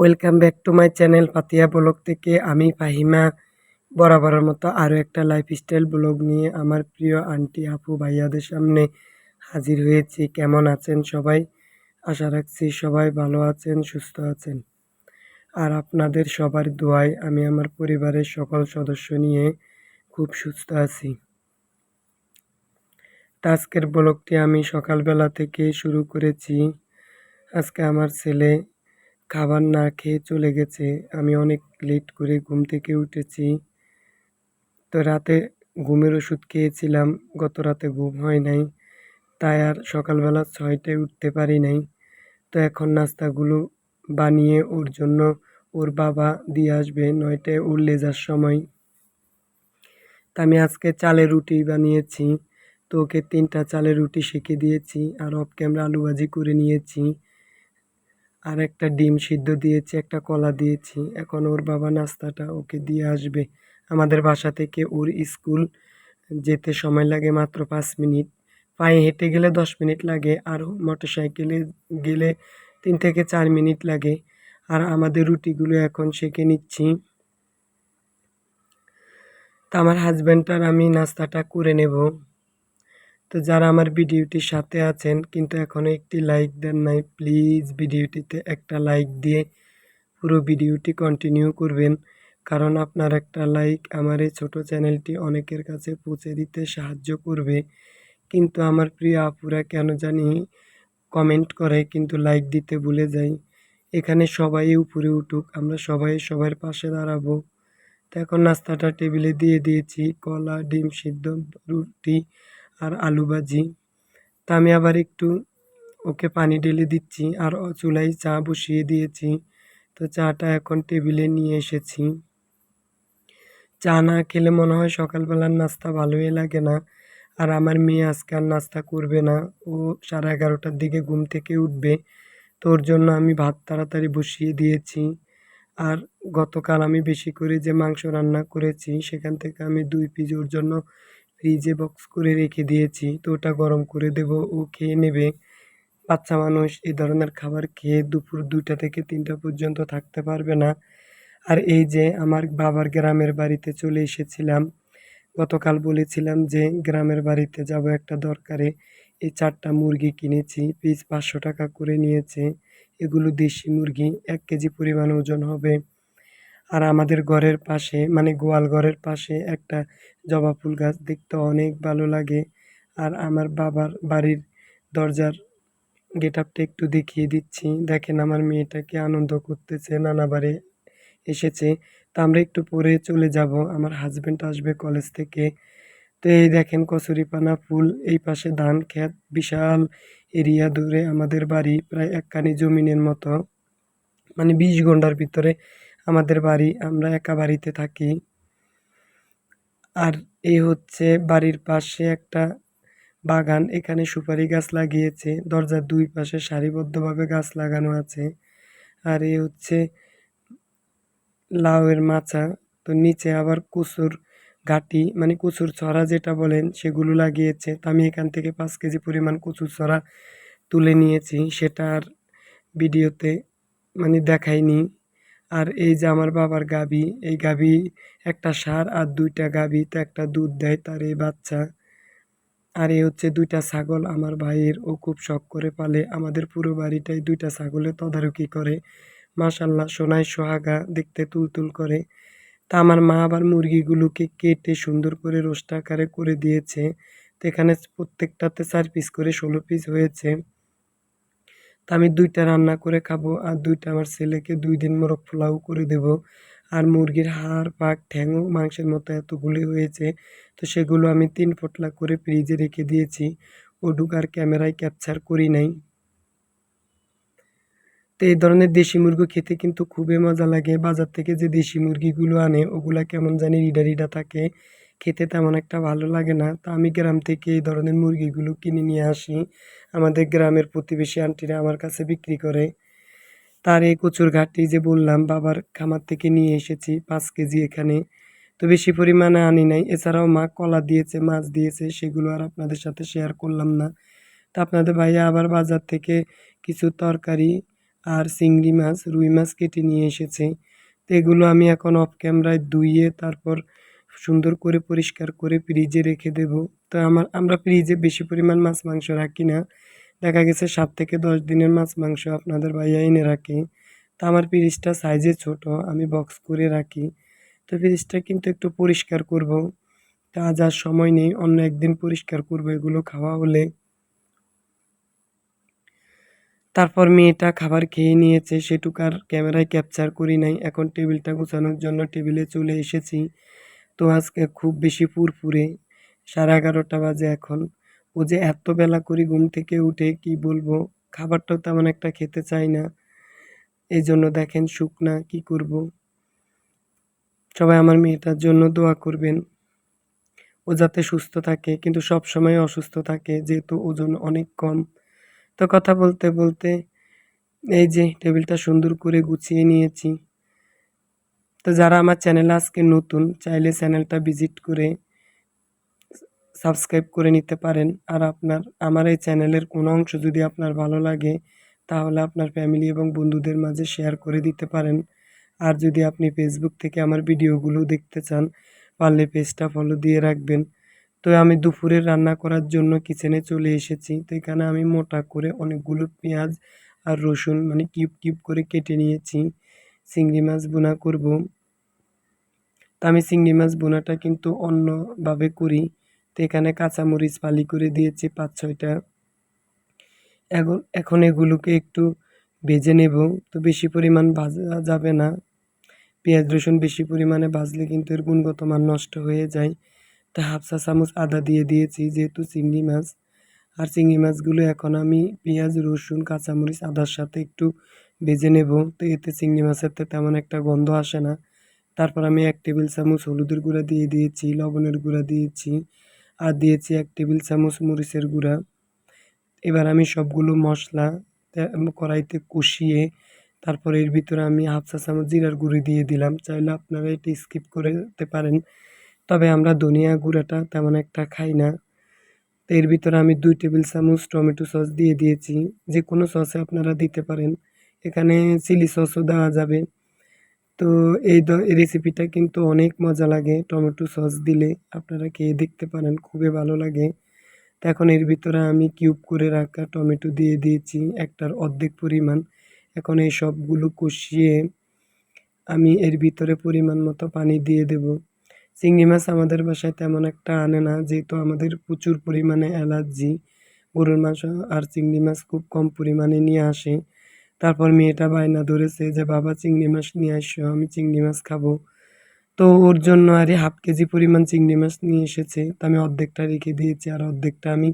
Welcome back to my channel Patiya vlog থেকে আমি ফাহিমা বরাবরের মতো আরও একটা লাইফস্টাইল ব্লগ নিয়ে আমার প্রিয় আন্টি, আপু, ভাইয়াদের সামনে হাজির হয়েছি। কেমন আছেন সবাই? আশা রাখছি সবাই ভালো আছেন, সুস্থ আছেন। আর আপনাদের সবার দোয়ায় আমি আমার পরিবারের সকল সদস্য নিয়ে খুব সুস্থ আছি। আজকের ব্লগটি আমি সকালবেলা থেকে শুরু করেছি। আজকে আমার ছেলে খাবার না খেয়ে চলে গেছে। আমি অনেক লেট করে ঘুম থেকে উঠেছি। তো রাতে ঘুমের ওষুধ খেয়েছিলাম। গত রাতে ঘুম হয় নাই। তাই আর সকালবেলা ছয়টায় উঠতে পারি নাই। তো এখন নাস্তাগুলো বানিয়ে ওর জন্য ওর বাবা দিয়ে আসবে নয়টায় ওর লেজার সময়। তা আমি আজকে চালের রুটি বানিয়েছি। তো ওকে তিনটা চালের রুটি শিখে দিয়েছি। আর অফ ক্যামেরা আলু ভাজি করে নিয়েছি। আর একটা ডিম সিদ্ধ দিয়েছি, একটা কলা দিয়েছি। এখন ওর বাবা নাস্তাটা ওকে দিয়ে আসবে। আমাদের বাসা থেকে ওর স্কুল যেতে সময় লাগে মাত্র পাঁচ মিনিট। পায়ে হেঁটে গেলে দশ মিনিট লাগে আর মোটর সাইকেলে গেলে তিন থেকে চার মিনিট লাগে। আর আমাদের রুটিগুলো এখন সেঁকে নিচ্ছি। তা আমার হাজব্যান্ড আর আমি নাস্তাটা করে নেব। তো যারা আমার ভিডিওটির সাথে আছেন, কিন্তু এখনও একটি লাইক দেন নাই প্লিজ ভিডিওটিতে একটা লাইক দিয়ে পুরো ভিডিওটি কন্টিনিউ করবেন। কারণ আপনার একটা লাইক আমার এই ছোটো চ্যানেলটি অনেকের কাছে পৌঁছে দিতে সাহায্য করবে। কিন্তু আমার প্রিয় আপুরা কেন জানি কমেন্ট করে, কিন্তু লাইক দিতে ভুলে যাই। এখানে সবাই উপরে উঠুক, আমরা সবাই সবার পাশে দাঁড়াবো। তো এখন নাস্তাটা টেবিলে দিয়ে দিয়েছি, কলা, ডিম সিদ্ধ, রুটি আর আলু ভাজি। তা আমি আবার একটু ওকে পানি ঢেলে দিচ্ছি আর চুলায় চা বসিয়ে দিয়েছি। তো চাটা এখন টেবিলে নিয়ে এসেছি। চা না খেলে মনে হয় সকালবেলার নাস্তা ভালোই লাগে না। আর আমার মেয়ে আজকে আর নাস্তা করবে না। ও সাড়ে এগারোটার দিকে ঘুম থেকে উঠবে। তো ওর জন্য আমি ভাত তাড়াতাড়ি বসিয়ে দিয়েছি। আর গতকাল আমি বেশি করে যে মাংস রান্না করেছি, সেখান থেকে আমি দুই পিস ওর জন্য ফ্রিজে বক্স করে রেখে দিয়েছি, তো ওটা গরম করে দেব, ও খেয়ে নেবে। বাচ্চা মানুষ এই ধরনের খাবার খেয়ে দুপুর দুইটা থেকে তিনটা পর্যন্ত থাকতে পারবে না। আর এই যে আমার বাবার গ্রামের বাড়িতে চলে এসেছিলাম, গতকাল বলেছিলাম যে গ্রামের বাড়িতে যাব একটা দরকারে। এই চারটা মুরগি কিনেছি পিস পাঁচশো টাকা করে নিয়েছে। এগুলো দেশি মুরগি, এক কেজি পরিমাণ ওজন হবে। আর আমাদের ঘরের পাশে মানে গোয়াল ঘরের পাশে একটা জবা ফুল গাছ দেখতে অনেক ভালো লাগে। আর আমার বাবার বাড়ির দরজার গেট আপটা একটু দেখিয়ে দিচ্ছি। দেখেন আমার মেয়েটাকে আনন্দ করতেছে, নানা বাড়ি এসেছে। তা আমরা একটু পরে চলে যাব, আমার হাজব্যান্ড আসবে কলেজ থেকে। তো এই দেখেন কচুরিপানা ফুল, এই পাশে ধান ক্ষেত, বিশাল এরিয়া দূরে আমাদের বাড়ি, প্রায় একখানি জমিনের মতো। মানে বিশ ঘণ্টার ভিতরে আমাদের বাড়ি, আমরা একা বাড়িতে থাকি। আর এই হচ্ছে বাড়ির পাশে একটা বাগান, এখানে সুপারি গাছ লাগিয়েছে, দরজার দুই পাশে সারিবদ্ধভাবে গাছ লাগানো আছে। আর এই হচ্ছে লাউয়ের মাচা, তো নিচে আবার কচুর ঘাটি মানে কচুর ছড়া যেটা বলেন, সেগুলো লাগিয়েছে। তো আমি এখান থেকে পাঁচ কেজি পরিমাণ কচুর ছড়া তুলে নিয়েছি, সেটা আর ভিডিওতে মানে দেখাইনি। আর এই যে আমার বাবার গাবি, এই গাবি একটা সার আর দুইটা গাবি, তো একটা দুধ দেয় তার এই বাচ্চা। আর এই হচ্ছে দুইটা ছাগল আমার ভাইয়ের, ও খুব শখ করে পালে। আমাদের পুরো বাড়িটাই দুইটা ছাগলের তদারকি করে। মাশাল্লাহ, সোনায় সোহাগা দেখতে তুলতুল করে। তা আমার মা আবার মুরগিগুলোকে কেটে সুন্দর করে রোস্ট আকারে করে দিয়েছে। তো এখানে প্রত্যেকটাতে চার পিস করে ষোলো পিস হয়েছে। তা আমি দুইটা রান্না করে খাব আর দুইটা আমার ছেলেকে দুই দিন মোরগ পোলাও করে দেব। আর মুরগির হাড়, পাক ঠ্যাংও মাংসের মতো এতগুলি হয়েছে, তো সেগুলো আমি তিন ফোটলা করে ফ্রিজে রেখে দিয়েছি। ও ঢুকার ক্যামেরায় ক্যাপচার করি নাই। তো এই ধরনের দেশি মুরগি খেতে কিন্তু খুবই মজা লাগে। বাজার থেকে যে দেশি মুরগিগুলো আনে, ওগুলা কেমন জানি রিডা রিডা থাকে। খেতে তেমন একটা ভালো লাগে না। তা আমি গ্রাম থেকে এই ধরনের মুরগিগুলো কিনে নিয়ে আসি। আমাদের গ্রামের প্রতিবেশী আন্টিরা আমার কাছে বিক্রি করে। তার এই কচুর ঘাটটি যে বললাম, বাবার খামার থেকে নিয়ে এসেছি পাঁচ কেজি এখানে। তো বেশি পরিমাণে আনি নাই। এছাড়াও মা কলা দিয়েছে, মাছ দিয়েছে, সেগুলো আর আপনাদের সাথে শেয়ার করলাম না। তা আপনাদের ভাইয়া আবার বাজার থেকে কিছু তরকারি আর চিংড়ি মাছ, রুই মাছ কেটে নিয়ে এসেছে। তো এগুলো আমি এখন অফ ক্যামেরায় ধুইয়ে তারপর সুন্দর করে পরিষ্কার করে ফ্রিজে রেখে দেব। তো আমার, আমরা ফ্রিজে বেশি পরিমাণ মাছ মাংস রাখি না। দেখা গেছে সাত থেকে দশ দিনের মাছ মাংস আপনাদের ভাইয়া এনে রাখে। তো আমার ফ্রিজটা সাইজে ছোট, আমি বক্স করে রাখি। তো ফ্রিজটা কিন্তু একটু পরিষ্কার করব। তা আর সময় নেই, অন্য একদিন পরিষ্কার করব এগুলো খাওয়া হলে। তারপর মেয়েটা খাবার খেয়ে নিয়েছে, সেটুকু আর ক্যামেরায় ক্যাপচার করি নাই। এখন টেবিলটা গুছানোর জন্য টেবিলে চলে এসেছি। তো আজকে খুব বেশি ফুরফুরে, সাড়ে এগারোটা বাজে এখন। ও যে এত বেলা করে ঘুম থেকে উঠে কি বলব, খাবারটাও তেমন একটা খেতে চাই না। এই জন্য দেখেন শুকনা কি করব। সবাই আমার মেয়েটার জন্য দোয়া করবেন। ও যাতে সুস্থ থাকে, কিন্তু সব সময় অসুস্থ থাকে, যেহেতু ওজন অনেক কম। তো কথা বলতে বলতে এই যে টেবিলটা সুন্দর করে গুছিয়ে নিয়েছি। তো যারা আমার চ্যানেলে আজকে নতুন, চাইলে চ্যানেলটা ভিজিট করে সাবস্ক্রাইব করে নিতে পারেন। আর আপনার, আমার এই চ্যানেলের কোনো অংশ যদি আপনার ভালো লাগে, তাহলে আপনার ফ্যামিলি এবং বন্ধুদের মাঝে শেয়ার করে দিতে পারেন। আর যদি আপনি ফেসবুক থেকে আমার ভিডিওগুলো দেখতে চান, পারলে পেজটা ফলো দিয়ে রাখবেন। তো আমি দুপুরের রান্না করার জন্য কিচেনে চলে এসেছি। তো এখানে আমি মোটা করে অনেকগুলো পেঁয়াজ আর রসুন মানে কিউব কিউব করে কেটে নিয়েছি। চিংড়ি মাছ বোনা করব। তো আমি চিংড়ি মাছ বোনাটা কিন্তু অন্যভাবে করি। তো এখানে কাঁচামরিচ ফালি করে দিয়েছি পাঁচ, ছয়টা। এখন এগুলোকে একটু ভেজে নেব। তো বেশি পরিমাণ ভাজা যাবে না। পেঁয়াজ, রসুন বেশি পরিমাণে ভাজলে কিন্তু এর গুণগত মান নষ্ট হয়ে যায়। তা হাফ চা চামচ আদা দিয়ে দিয়েছি যেহেতু চিংড়ি মাছ। আর চিংড়ি মাছগুলো এখন আমি পেঁয়াজ, রসুন, কাঁচামরিচ, আদার সাথে একটু ভেজে নেব। তো এতে চিংড়ি মাছের তো তেমন একটা গন্ধ আসে না। তারপর আমি এক টেবিল চামচ হলুদের গুঁড়া দিয়ে দিয়েছি, লবণের গুঁড়া দিয়েছি আর দিয়েছি এক টেবিল চামচ মরিচের গুঁড়া। এবার আমি সবগুলো মশলা কড়াইতে কষিয়ে তারপর এর ভিতরে আমি হাফ চা চামচ জিরার গুঁড়ি দিয়ে দিলাম। চাইলে আপনারা এটি স্কিপ করে দিতে পারেন। তবে আমরা ধনিয়া গুঁড়াটা তেমন একটা খাই না। তো এর ভিতরে আমি দুই টেবিল চামচ টমেটো সস দিয়ে দিয়েছি। যে কোনো সসে আপনারা দিতে পারেন। এখানে চিলি সসও দেওয়া যাবে। তো এই রেসিপিটা কিন্তু অনেক মজা লাগে। টমেটো সস দিলে আপনারা খেয়ে দেখতে পারেন, খুবই ভালো লাগে। তো এখন এর ভিতরে আমি কিউব করে রাখা টমেটো দিয়ে দিয়েছি, একটার অর্ধেক পরিমাণ। এখন এই সবগুলো কষিয়ে আমি এর ভিতরে পরিমাণ মতো পানি দিয়ে দেব। চিংড়ি মাছ আমাদের বাসায় তেমন একটা আনে না, যেহেতু আমাদের প্রচুর পরিমাণে অ্যালার্জি। গরুর মাংস আর চিংড়ি মাছ খুব কম পরিমাণে নিয়ে আসে। তারপর মেয়েটা বায়না ধরেছে যে, বাবা, চিংড়ি মাছ নিয়ে আসো, আমি চিংড়ি মাছ খাব। তো ওর জন্য আরে হাফ কেজি পরিমাণ চিংড়ি মাছ নিয়ে এসেছে। তো আমি অর্ধেকটা রেখে দিয়েছি আর অর্ধেকটা আমি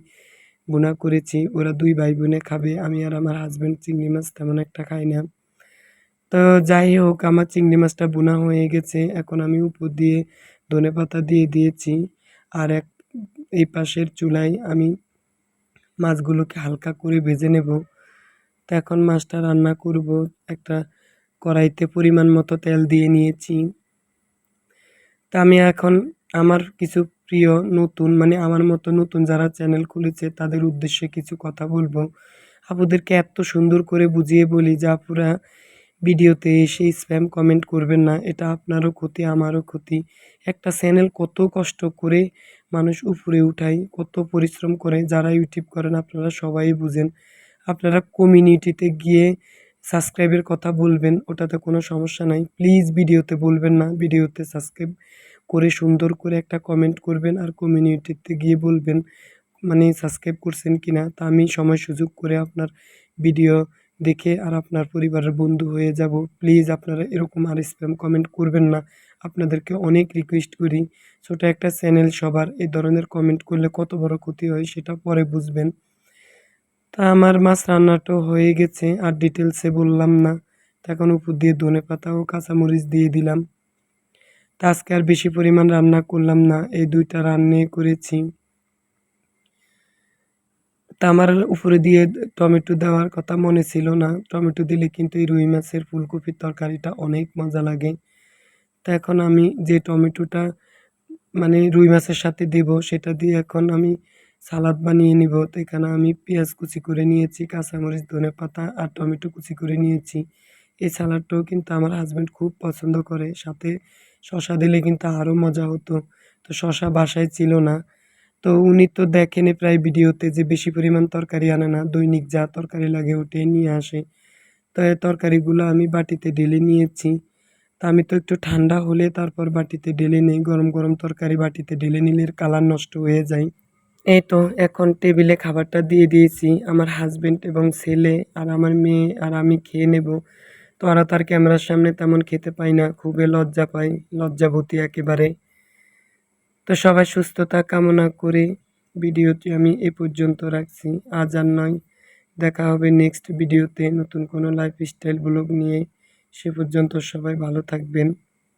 বোনা করেছি। ওরা দুই ভাই বোনে খাবে। আমি আর আমার হাজব্যান্ড চিংড়ি মাছ তেমন একটা খাই না। তো যাই হোক, আমার চিংড়ি মাছটা বোনা হয়ে গেছে। এখন আমি উপর দিয়ে ধনে পাতা দিয়ে দিয়েছি। আর এক, এই পাশের চুলায় আমি মাছগুলোকে হালকা করে ভেজে নেব। তো এখন মাছটা রান্না করব। একটা কড়াইতে পরিমাণ মতো তেল দিয়ে নিয়েছি। তা আমি এখন আমার কিছু প্রিয় নতুন মানে আমার মতো নতুন যারা চ্যানেল খুলেছে, তাদের উদ্দেশ্যে কিছু কথা বলব। আপুদেরকে এত সুন্দর করে বুঝিয়ে বলি যে আপুরা ভিডিওতে এসে স্প্যাম কমেন্ট করবেন না। এটা আপনারও ক্ষতি, আমারও ক্ষতি। একটা চ্যানেল কত কষ্ট করে মানুষ উপরে উঠায়, কত পরিশ্রম করে। যারা ইউটিউব করেন, আপনারা সবাই বুঝেন। আপনারা কমিউনিটিতে গিয়ে সাবস্ক্রাইবের কথা বলবেন, ওটাতে কোনো সমস্যা নাই। প্লিজ ভিডিওতে বলবেন না, ভিডিওতে সাবস্ক্রাইব করে সুন্দর করে একটা কমেন্ট করবেন আর কমিউনিটিতে গিয়ে বলবেন মানে সাবস্ক্রাইব করছেন কি না তা আমি সময় সুযোগ করে আপনার ভিডিও দেখে আর আপনার পরিবারের বন্ধু হয়ে যাব। প্লিজ আপনারা এরকম আর স্প্যাম কমেন্ট করবেন না। আপনাদেরকে অনেক রিকোয়েস্ট করি। ছোটো একটা চ্যানেল সবার, এই ধরনের কমেন্ট করলে কত বড় ক্ষতি হয় সেটা পরে বুঝবেন। তা আমার মাছ রান্নাটাও হয়ে গেছে, আর ডিটেলসে বললাম না। তা এখন উপর দিয়ে ধনে পাতা ও কাঁচামরিচ দিয়ে দিলাম। তা আজকে আর বেশি পরিমাণ রান্না করলাম না, এই দুইটা রান্নে করেছি। তা আমার উপরে দিয়ে টমেটো দেওয়ার কথা মনে ছিল না। টমেটো দিলে কিন্তু এই রুই মাছের ফুলকপির তরকারিটা অনেক মজা লাগে। তা এখন আমি যে টমেটোটা মানে রুই মাছের সাথে দেব, সেটা দিয়ে এখন আমি সালাদ বানিয়ে নিব। তো এখানে আমি পেঁয়াজ কুচি করে নিয়েছি, কাঁচামরিচ, ধনে পাতা আর টমেটো কুচি করে নিয়েছি। এই সালাডটাও কিন্তু আমার হাজব্যান্ড খুব পছন্দ করে। সাথে শশা দিলে কিন্তু আরও মজা হতো। তো শশা বাসায় ছিল না। তো উনি তো দেখেনি প্রায় ভিডিওতে যে বেশি পরিমাণ তরকারি আনে না, দৈনিক যা তরকারি লাগে ওটাই নিয়ে আসে। তো এই তরকারিগুলো আমি বাটিতে ঢেলে নিয়েছি। তা আমি তো একটু ঠান্ডা হলে তারপর বাটিতে ঢেলে নিই। গরম গরম তরকারি বাটিতে ঢেলে নিলে কালার নষ্ট হয়ে যায়। এই তো, এখন টেবিলে খাবারটা দিয়ে দিয়েছি। আমার হাজবেন্ড এবং ছেলে আর আমার মেয়ে আর আমি খেয়ে নেব। তো ওরা তার ক্যামেরার সামনে তেমন খেতে পাই না, খুবই লজ্জা পাই, লজ্জাভূতি একেবারে। তো সবাই সুস্থতা কামনা করে ভিডিওটি আমি এ পর্যন্ত রাখছি। আজ আর নয়, দেখা হবে নেক্সট ভিডিওতে নতুন কোনো লাইফস্টাইল ব্লগ নিয়ে। সে পর্যন্ত সবাই ভালো থাকবেন।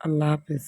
আল্লাহ হাফেজ।